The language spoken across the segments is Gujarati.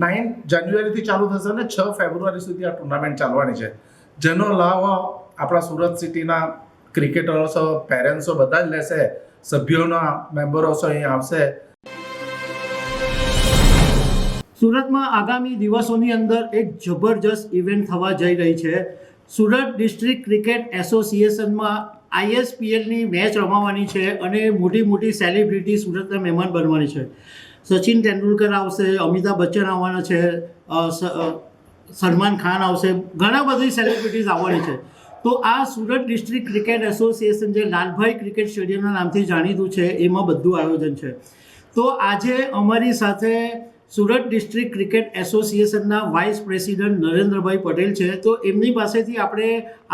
નાઇન જાન્યુઆરીથી ચાલુ થશે અને છ ફેબ્રુઆરી સુધી આ ટુર્નામેન્ટ ચાલવાની છે. જેનો લાભ આપણા સુરત સિટીના ક્રિકેટર્સો પેરેન્ટ્સો બધા જ લેશે. સભ્યોના મેમ્બરોસો અહીં આવશે. સુરતમાં આગામી દિવસોની અંદર એક જબરજસ્ત ઇવેન્ટ થવા જઈ રહી છે. સુરત ડિસ્ટ્રિક્ટ ક્રિકેટ એસોસિએશનમાં આઈએસપીએલની મેચ રમાવાની છે અને મોટી મોટી સેલિબ્રિટી સુરતના મહેમાન બનવાની છે. સચિન તેંડુલકર આવશે, અમિતાભ બચ્ચન આવવાના છે સલમાન ખાન આવશે, ઘણા બધી સેલિબ્રિટીઝ આવવાની છે. તો આ સુરત ડિસ્ટ્રિક્ટ ક્રિકેટ એસોસિએશન જે લાલભાઈ ક્રિકેટ સ્ટેડિયમના નામથી જાણીતું છે, એમાં બધું આયોજન છે. તો આજે અમારી સાથે સુરત ડિસ્ટ્રિક્ટ ક્રિકેટ એસોસિએશનના વાઇસ પ્રેસિડન્ટ નરેન્દ્રભાઈ પટેલ છે. તો એમની પાસેથી આપણે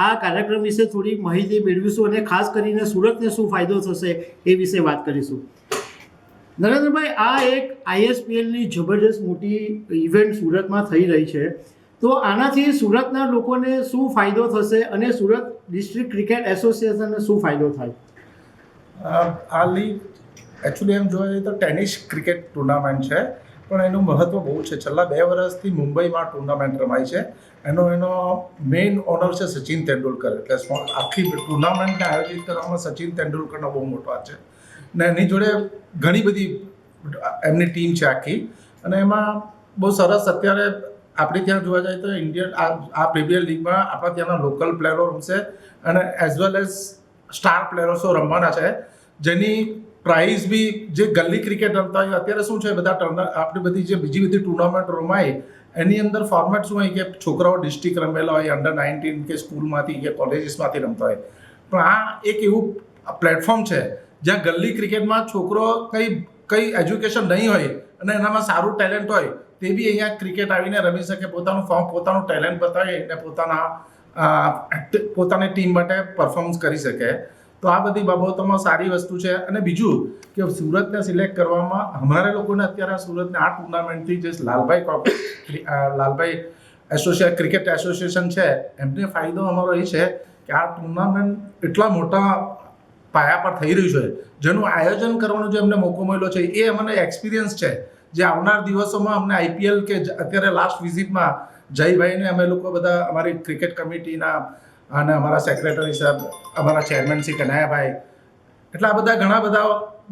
આ કાર્યક્રમ વિશે થોડી માહિતી મેળવીશું અને ખાસ કરીને સુરતને શું ફાયદો થશે એ વિશે વાત કરીશું. નરેન્દ્રભાઈ, આ એક આઈએસપીએલની જબરજસ્ત મોટી ઇવેન્ટ સુરતમાં થઈ રહી છે. તો આનાથી સુરતના લોકોને શું ફાયદો થશે અને સુરત ડિસ્ટ્રિક્ટ ક્રિકેટ એસોસિએશનને શું ફાયદો થાય? આ લીગ એકચ્યુઅલી એમ જઈએ તો ટેનિસ ક્રિકેટ ટુર્નામેન્ટ છે, પણ એનું મહત્ત્વ બહુ છે. છેલ્લા બે વર્ષથી મુંબઈમાં ટુર્નામેન્ટ રમાય છે. એનો એનો મેઇન ઓનર છે સચિન તેંડુલકર. એટલે આખી ટુર્નામેન્ટને આયોજિત કરવામાં સચિન તેંડુલકરનો બહુ મોટો હાથ છે. ને એની જોડે ઘણી બધી એમની ટીમ છે આખી. અને એમાં બહુ સરસ, અત્યારે આપણે ત્યાં જોવા જઈએ તો ઇન્ડિયન, આ પ્રીમિયર લીગમાં આપણા ત્યાંના લોકલ પ્લેયરો રમશે અને એઝ વેલ એઝ સ્ટાર પ્લેયર્સો રમવાના છે. જેની પ્રાઇઝ બી જે ગલી ક્રિકેટ રમતા હોય, અત્યારે શું છે, બધા ટર્ન આપણી બધી જે બીજી બધી ટુર્નામેન્ટ રમાય, એની અંદર ફોર્મેટ શું હોય કે છોકરાઓ ડિસ્ટ્રિક્ટ રમેલા હોય અંડર નાઇન્ટીન કે સ્કૂલમાંથી કે કોલેજીસમાંથી રમતા હોય. પણ આ એક એવું પ્લેટફોર્મ છે જ્યાં ગલ્લી ક્રિકેટમાં છોકરો કંઈ કંઈ એજ્યુકેશન નહીં હોય અને એનામાં સારું ટેલેન્ટ હોય, તે બી અહીંયા ક્રિકેટ આવીને રમી શકે. પોતાનું ફોર્મ પોતાનું ટેલેન્ટ બતાવે અને પોતાના પોતાની ટીમ માટે પરફોર્મન્સ કરી શકે. તો આ બધી બાબતોમાં સારી વસ્તુ છે. અને બીજું કે સુરતને સિલેક્ટ કરવામાં, અમારા લોકોને અત્યારે સુરતને આ ટુર્નામેન્ટથી જે લાલભાઈ લાલભાઈ એસોસિએ ક્રિકેટ એસોસિએશન છે, એમને ફાયદો અમારો એ છે કે આ ટુર્નામેન્ટ એટલા મોટા પાયા પર થઈ રહ્યું છે. જેનું આયોજન કરવાનો જે અમને મોકો મળ્યો છે, એ અમને એક્સપિરિયન્સ છે જે આવનાર દિવસોમાં અમને આઈપીએલ કે અત્યારે લાસ્ટ વિઝિટમાં જયભાઈને અમે લોકો બધા અમારી ક્રિકેટ કમિટીના અને અમારા સેક્રેટરી સાહેબ, અમારા ચેરમેન શ્રી કનૈયાભાઈ, એટલા બધા ઘણા બધા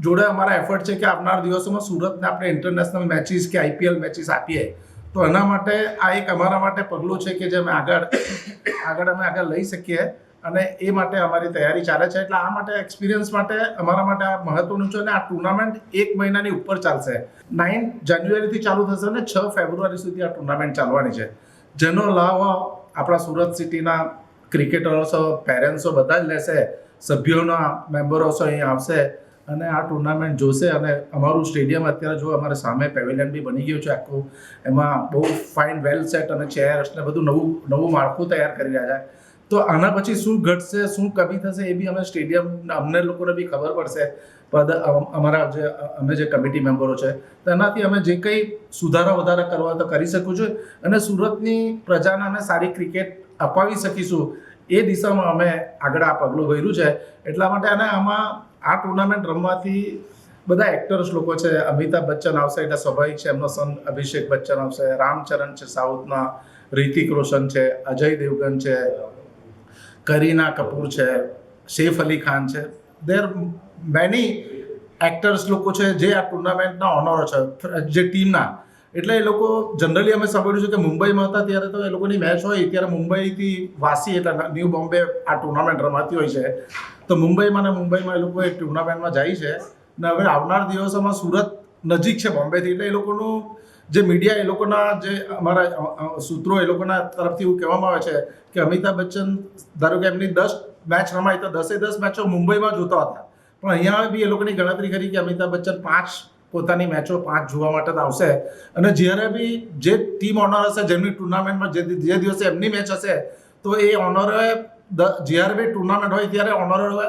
જોડે અમારા એફર્ટ છે કે આવનાર દિવસોમાં સુરતને આપણે ઇન્ટરનેશનલ મેચીસ કે આઈપીએલ મેચીસ આપીએ. તો એના માટે આ એક અમારા માટે પગલું છે કે જે અમે આગળ આગળ અમે આગળ લઈ શકીએ. અને એ માટે અમારી તૈયારી ચાલે છે. એટલે આ માટે એક્સપિરિયન્સ માટે, અમારા માટે આ મહત્વનું છે અને આ ટુર્નામેન્ટ એક મહિનાની ઉપર ચાલશે. નાઇન જાન્યુઆરીથી ચાલુ થશે અને છ ફેબ્રુઆરી સુધી આ ટુર્નામેન્ટ ચાલવાની છે. જેનો લાભ આપણા સુરત સિટીના ક્રિકેટર્સો પેરેન્ટ્સો બધા જ લેશે, સભ્યોના મેમ્બરોસો અહીં આવશે અને આ ટુર્નામેન્ટ જોશે અને અમારું સ્ટેડિયમ અત્યારે જો અમારે સામે પેવેલિયન બી બની ગયું છે આખું, એમાં બહુ ફાઇન વેલ સેટ અને ચેર્સ ને બધું નવું નવું માળખું તૈયાર કરી રહ્યા છે. તો આના પછી શું ઘટશે, શું કમી થશે એ બી અમે સ્ટેડિયમ, અમને લોકોને બી ખબર પડશે. અમારા જે, અમે જે કમિટી મેમ્બરો છે તેનાથી અમે જે કંઈ સુધારા વધારા કરવા તો કરી શકું છું. અને સુરતની પ્રજાને અમે સારી ક્રિકેટ અપાવી શકીશું એ દિશામાં અમે આગળ આ પગલું ભર્યું છે. એટલા માટે અને આમાં આ ટુર્નામેન્ટ રમવાથી બધા એક્ટર્સ લોકો છે, અમિતાભ બચ્ચન આવશે એટલે સ્વાભાવિક છે, એમનો સન અભિષેક બચ્ચન આવશે, રામચરણ છે, સાઉથના, રિતિક રોશન છે, અજય દેવગન છે કરીના કપૂર છે, સૈફ અલી ખાન છે. દેર મેની એક્ટર્સ લોકો છે જે આ ટુર્નામેન્ટના ઓનરો છે, જે ટીમના એટલે એ લોકો જનરલી અમે સાંભળ્યું છે કે મુંબઈમાં હતા ત્યારે તો એ લોકોની મેચ હોય ત્યારે મુંબઈથી વાસી એટલે ન્યૂ બોમ્બે આ ટુર્નામેન્ટ રમાતી હોય છે. તો મુંબઈમાં ને મુંબઈમાં એ લોકો એ ટુર્નામેન્ટમાં જાય છે. ને હવે આવનાર દિવસોમાં સુરત નજીક છે બોમ્બેથી એટલે એ લોકોનું જે મીડિયા એ લોકોના જે અમારા સૂત્રો એ લોકોના તરફથી એવું કહેવામાં આવે છે કે અમિતાભ બચ્ચન, ધારો કે એમની દસ મેચ રમાય તો દસે દસ મેચો મુંબઈમાં જોતા હતા. પણ અહીંયા બી એ લોકોની ગણતરી કરી કે અમિતાભ બચ્ચન પાંચ પોતાની મેચો પાંચ જોવા માટે તો આવશે. અને જ્યારે બી જે ટીમ ઓનર હશે, જેમની ટુર્નામેન્ટમાં જે જે દિવસે એમની મેચ હશે, તો એ ઓનરે જ્યારે બી ટુર્નામેન્ટ હોય ત્યારે ઓનરે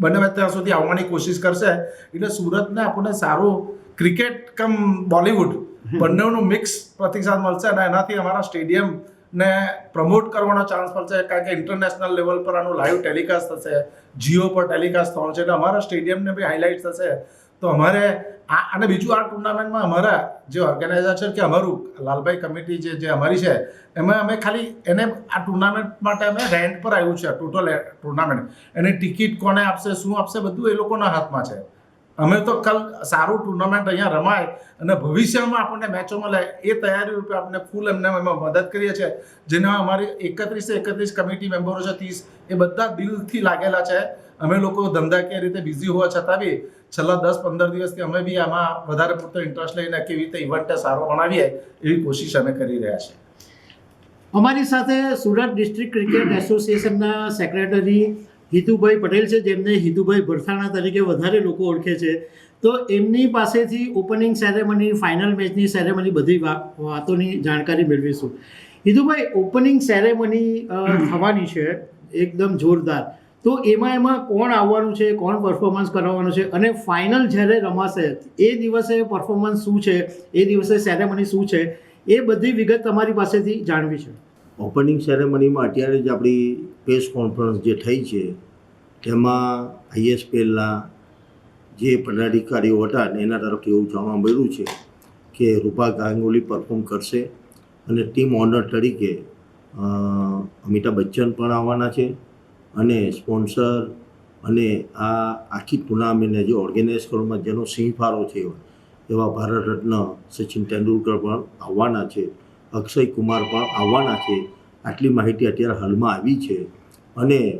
બને ત્યાં સુધી આવવાની કોશિશ કરશે. એટલે સુરતને આપણને સારું ક્રિકેટ કમ બોલિવૂડ બંનેનું મિક્સ પ્રતિસાદ મળશે અને એનાથી અમારા સ્ટેડિયમ ને પ્રમોટ કરવાનો ચાન્સ મળશે, કારણ કે ઇન્ટરનેશનલ લેવલ પર આનું લાઈવ ટેલિકાસ્ટ થશે જીઓ પર ટેલિકાસ્ટ થવાનું છે, એટલે અમારા સ્ટેડિયમને બી હાઇલાઇટ થશે. તો અમારે આ, અને બીજું આ ટુર્નામેન્ટમાં અમારા જે ઓર્ગેનાઇઝર છે કે અમારું લાલભાઈ કમિટી જે જે અમારી છે, એમાં અમે ખાલી એને આ ટુર્નામેન્ટ માટે અમે રેન્ટ પર આવ્યું છે ટોટલ ટુર્નામેન્ટ એની ટિકિટ કોને આપશે, શું આપશે, બધું એ લોકોના હાથમાં છે. અમે તો કાલ સારું ટુર્નામેન્ટ અહીંયા રમાય અને ભવિષ્યમાં આપણને મેચો મળે એ તૈયારી રૂપે આપણે ફૂલ એમને એમાં મદદ કરીએ છીએ. જેના અમારી એકત્રીસે એકત્રીસ કમિટી મેમ્બરો છે, ત્રીસ, એ બધા દિલથી લાગેલા છે. અમે લોકો ધંધાકીય રીતે બિઝી હોવા છતાં બી છેલ્લા દસ, પંદર દિવસથી અમે બી આમાં વધારે પૂરતો ઇન્ટરેસ્ટ લઈને કેવી રીતે ઇવેન્ટ સારો બનાવીએ એવી કોશિશ અમે કરી રહ્યા છીએ. અમારી સાથે સુરત ડિસ્ટ્રિક્ટ ક્રિકેટ એસોસિએશનના સેક્રેટરી હિતુભાઈ પટેલ છે, જેમને હિતુભાઈ ભરથાણા તરીકે વધારે લોકો ઓળખે છે. તો એમની પાસેથી ઓપનિંગ સેરેમની ફાઇનલ મેચની સેરેમની બધી વાતોની જાણકારી મેળવીશું. હિતુભાઈ ઓપનિંગ સેરેમની થવાની છે, એકદમ જોરદાર. તો એમાં એમાં કોણ આવવાનું છે, કોણ પરફોર્મન્સ કરવાનું છે, અને ફાઇનલ જ્યારે રમાશે, એ દિવસે પરફોર્મન્સ શું છે, એ દિવસે સેરેમની શું છે, એ બધી વિગત તમારી પાસેથી જાણવી છે. ઓપનિંગ સેરેમનીમાં અત્યારે જ આપણી પ્રેસ કોન્ફરન્સ જે થઈ છે, તેમાં આઈએસપીએલના જે પદાધિકારીઓ હતા એના તરફથી એવું જાણવા મળ્યું છે કે રૂપા ગાંગુલી પરફોર્મ કરશે અને ટીમ ઓનર તરીકે અમિતાભ બચ્ચન પણ આવવાના છે અને સ્પોન્સર અને આ આખી ટુર્નામેન્ટને જે ઓર્ગેનાઇઝ કરવામાં જેનો સિંહ ફાળો છે એવા ભારત રત્ન સચિન તેંડુલકર પણ આવવાના છે. અક્ષય કુમાર પણ આવવાના છે. આટલી માહિતી અત્યારે હાલમાં આવી છે અને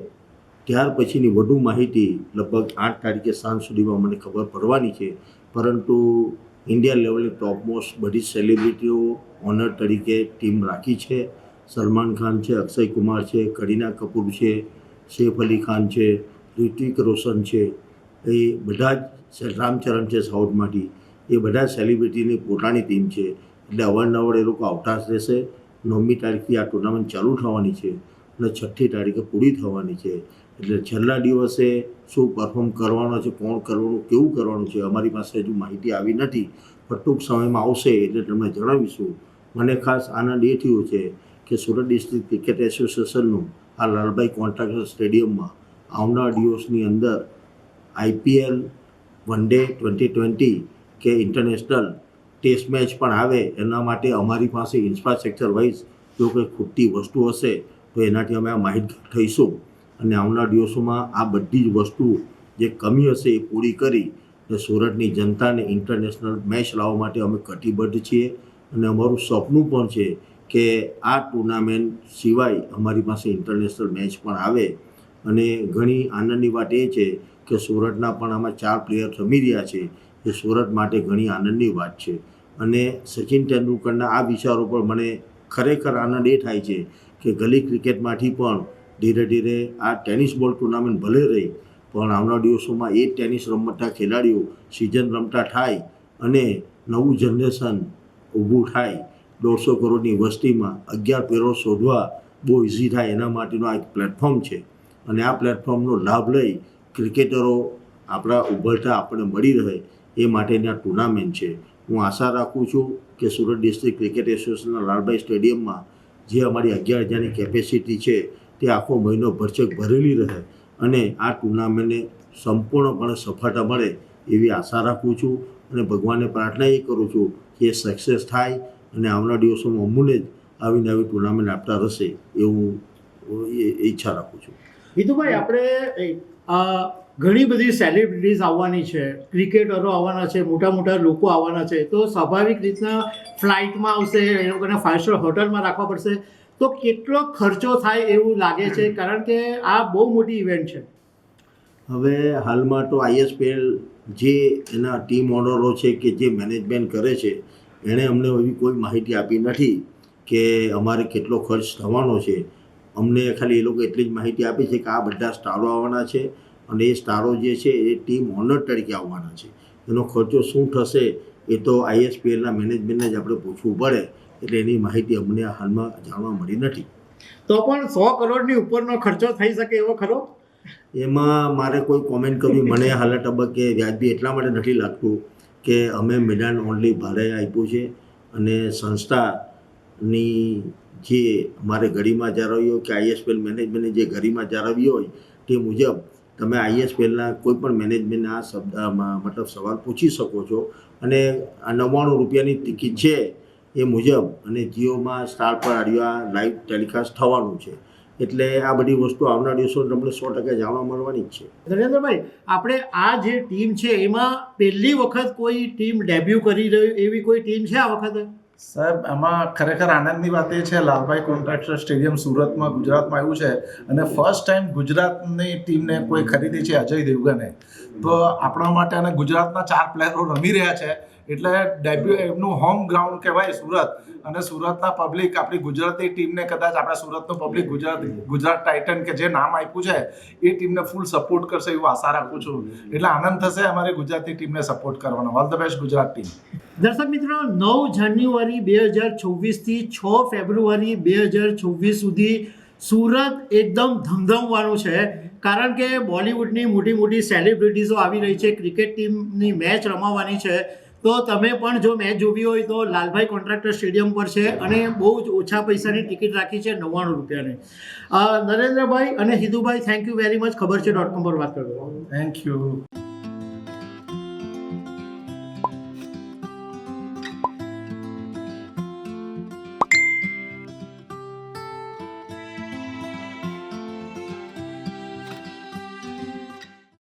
ત્યાર પછીની વધુ માહિતી લગભગ આઠ તારીખે સાંજ સુધીમાં મને ખબર પડવાની છે. પરંતુ ઇન્ડિયા લેવલની ટોપમોસ્ટ બધી સેલિબ્રિટીઓ ઓનર તરીકે ટીમ રાખી છે. સલમાન ખાન છે અક્ષય કુમાર છે, કરીના કપૂર છે, સૈફ અલી ખાન છે ઋત્વિક રોશન છે. એ બધા જ રામચરણ છે સાઉથમાંથી. એ બધા સેલિબ્રિટીની પોતાની ટીમ છે. એટલે અવારનવાર એ લોકો આવતા જ રહેશે. નવમી તારીખથી આ ટુર્નામેન્ટ ચાલુ થવાની છે અને છઠ્ઠી તારીખે પૂરી થવાની છે. એટલે છેલ્લા દિવસે શું પરફોર્મ કરવાનો છે, કોણ કરવાનું, કેવું કરવાનું છે, અમારી પાસે હજુ માહિતી આવી નથી. પણ ટૂંક સમયમાં આવશે એટલે તમને જણાવીશું. મને ખાસ આનંદ એ થયો છે કે સુરત ડિસ્ટ્રિક્ટ ક્રિકેટ એસોસિએશનનું આ લાલભાઈ કોન્ટ્રાક્ટર સ્ટેડિયમમાં આવનાર દિવસની અંદર IPL one day twenty twenty કે ઇન્ટરનેશનલ ટેસ્ટ મેચ પણ આવે, એના માટે અમારી પાસે ઇન્ફ્રાસ્ટ્રક્ચર વાઇઝ જો કોઈ ખૂટતી વસ્તુ હશે, તો એનાથી અમે આ માહિતગાર થઈશું. અને આવનાર દિવસોમાં આ બધી જ વસ્તુ જે કમી હશે એ પૂરી કરી અને સુરતની જનતાને ઇન્ટરનેશનલ મેચ લાવવા માટે અમે કટિબદ્ધ છીએ. અને અમારું સપનું પણ છે કે આ ટુર્નામેન્ટ સિવાય અમારી પાસે ઇન્ટરનેશનલ મેચ પણ આવે. અને ઘણી આનંદની વાત એ છે કે સુરતના પણ આમાં ચાર પ્લેયર રમી રહ્યા છે. એ સુરત માટે ઘણી આનંદની વાત છે. અને સચિન તેંડુલકરના આ વિચારો પર મને ખરેખર આનંદ એ થાય છે કે ગલી ક્રિકેટમાંથી પણ ધીરે ધીરે આ ટેનિસ બોલ ટુર્નામેન્ટ ભલે રહી, પણ આવનાર દિવસોમાં એ ટેનિસ રમતા ખેલાડીઓ સિઝન રમતા થાય અને નવું જનરેશન ઊભું થાય. દોઢસો કરોડની વસ્તીમાં અગિયાર પેરો શોધવા બહુ ઇઝી થાય એના માટેનો આ એક પ્લેટફોર્મ છે. અને આ પ્લેટફોર્મનો લાભ લઈ ક્રિકેટરો આપણા ઉભરતા આપણને મળી રહે એ માટેની આ ટુર્નામેન્ટ છે. હું આશા રાખું છું કે સુરત ડિસ્ટ્રિક્ટ ક્રિકેટ એસોસિએશનના લાલભાઈ સ્ટેડિયમમાં જે અમારી અગિયાર હજારની કેપેસિટી છે, તે આખો મહિનો ભરચક ભરેલી રહે અને આ ટુર્નામેન્ટને સંપૂર્ણપણે સફળતા મળે એવી આશા રાખું છું અને ભગવાનને પ્રાર્થના એ કરું છું કે એ સક્સેસ થાય અને આવનાર દિવસોમાં અમૂને જ આવી નવી ટુર્નામેન્ટ આપતા રહેશે એવું એ ઈચ્છા રાખું છું. વિધુભાઈ આપણે ઘણી બધી સેલિબ્રિટીઝ આવવાની છે ક્રિકેટરો આવવાના છે મોટા મોટા લોકો આવવાના છે. તો સ્વાભાવિક રીતના ફ્લાઇટમાં આવશે, એ લોકોને ફાઇવ સ્ટાર હોટલમાં રાખવા પડશે. તો કેટલો ખર્ચો થાય એવું લાગે છે? કારણ કે આ બહુ મોટી ઇવેન્ટ છે. હવે હાલમાં તો આઈએસપીએલ જે એના ટીમ ઓનરો છે કે જે મેનેજમેન્ટ કરે છે, એણે અમને એવી કોઈ માહિતી આપી નથી કે અમારે કેટલો ખર્ચ થવાનો છે. અમને ખાલી એ લોકો એટલી જ માહિતી આપી છે કે આ બધા સ્ટારો આવવાના છે અને એ સ્ટારો જે છે એ ટીમ ઓનર તરીકે આવવાના છે. એનો ખર્ચો શું થશે એ તો આઈએસપીએલના મેનેજમેન્ટને જ આપણે પૂછવું પડે. એટલે એની માહિતી અમને હાલમાં જાણવા મળી નથી. તો પણ સો કરોડની ઉપરનો ખર્ચો થઈ શકે એવો ખરો? એમાં મારે કોઈ કોમેન્ટ કરવી મને હાલના તબક્કે વ્યાજબી એટલા માટે નથી લાગતું કે અમે મેદાન ઓનલી ભાડે આપ્યું છે અને સંસ્થાની જે અમારે ગરીમાં જાળવી હોય કે આઈએસપીએલ મેનેજમેન્ટની જે ગરીમાં જાળવી હોય તે મુજબ તમે આઈએસપીએલના કોઈ પણ મેનેજમેન્ટના શબ્દ મ- મતલબ સવાલ પૂછી શકો છો. અને આ નવ્વાણું રૂપિયાની ટિકિટ છે એ મુજબ અને જીઓમાં સ્ટાર પર આડિયો લાઈવ ટેલિકાસ્ટ થવાનું છે. એટલે આ બધી વસ્તુ આવનાર દિવસો તમને સો ટકા જાણવા મળવાની જ છે. ધનેન્દ્રભાઈ આપણે આ જે ટીમ છે, એમાં પહેલી વખત કોઈ ટીમ ડેબ્યુ કરી રહ્યું, એવી કોઈ ટીમ છે આ વખતે? સાહેબ એમાં ખરેખર આનંદની વાત એ છે, લાલભાઈ કોન્ટ્રાક્ટર સ્ટેડિયમ સુરતમાં, ગુજરાતમાં આવ્યું છે અને ફર્સ્ટ ટાઈમ ગુજરાતની ટીમને કોઈ ખરીદી છે અજય દેવગને. તો આપણા માટે અને ગુજરાતના ચાર પ્લેયરો રમી રહ્યા છે, એટલે ડેબ્યુ એમનું હોમ ગ્રાઉન્ડ કહેવાય સુરત. અને સુરતના પબ્લિક આપણી ગુજરાતી ટીમને કદાચ આપણા સુરતનું પબ્લિક ગુજરાત ગુજરાત ટાઇટન કે જે નામ આપ્યું છે, એ ટીમને ફૂલ સપોર્ટ કરશે એવું આશા રાખું છું. એટલે આનંદ થશે અમારી ગુજરાતી ટીમને સપોર્ટ કરવાનો. All the best Gujarat team દર્શક મિત્રો, નવ જાન્યુઆરી બે હજાર છવ્વીસથી છ ફેબ્રુઆરી બે હજાર છવ્વીસ સુધી સુરત એકદમ ધમધમવાનું છે. કારણ કે બોલિવૂડની મોટી મોટી સેલિબ્રિટીઝો આવી રહી છે, ક્રિકેટ ટીમની મેચ રમાવાની છે. તો તમે પણ જો મેચ જોવી હોય તો લાલભાઈ કોન્ટ્રાક્ટર સ્ટેડિયમ પર છે અને બહુ જ ઓછા પૈસાની ટિકિટ રાખી છે નવ્વાણું રૂપિયાની. નરેન્દ્રભાઈ અને Hidubhai thank you very much ખબર છે ડોટ કોમ પર વાત કરો થેન્ક યુ